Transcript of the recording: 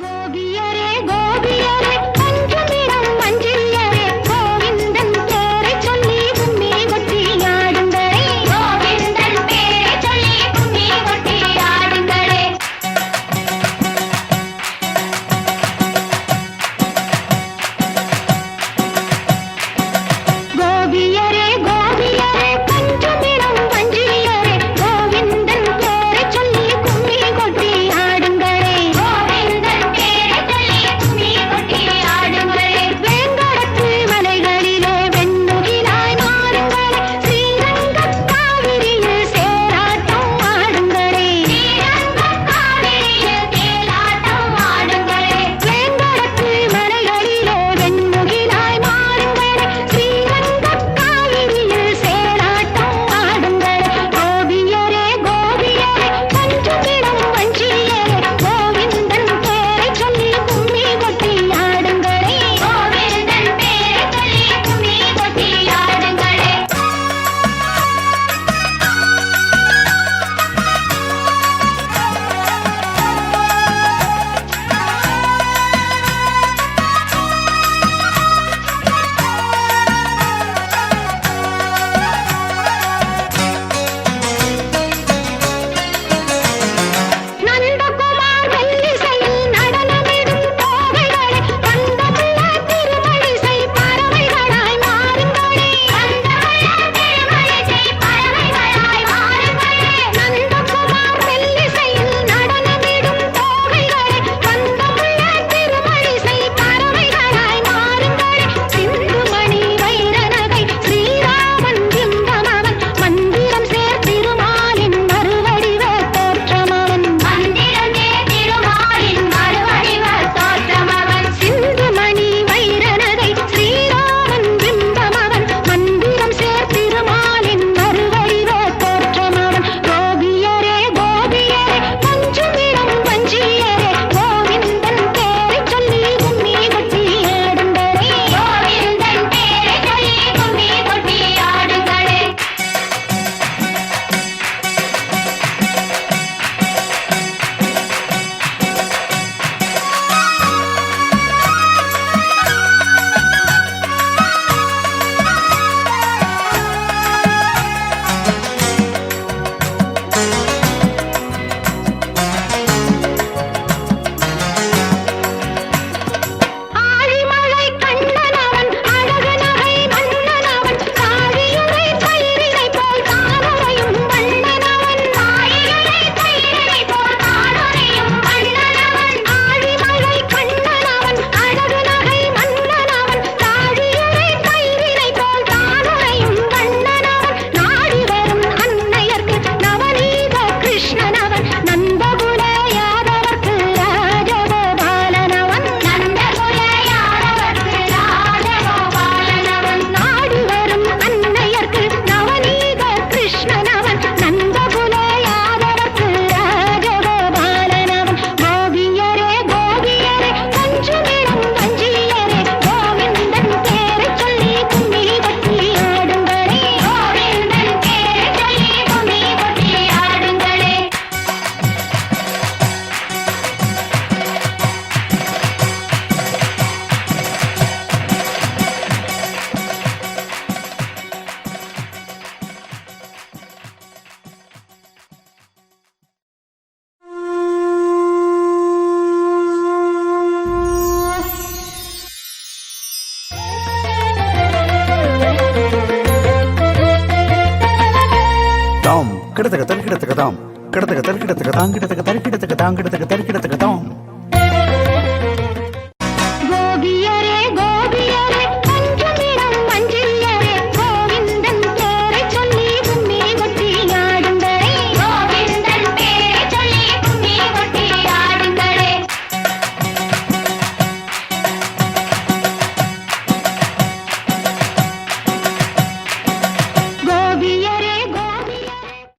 Bogi. கிடத்துக்கு தடுக்கிடத்துக்கு தான் கிடத்துக்கு தடுக்கிடத்துக்கு தான் கிடத்துக்கு தடுக்கிடத்துக்கு தான் கிடத்துக்கு தடுக்கிடத்துக்கு தான்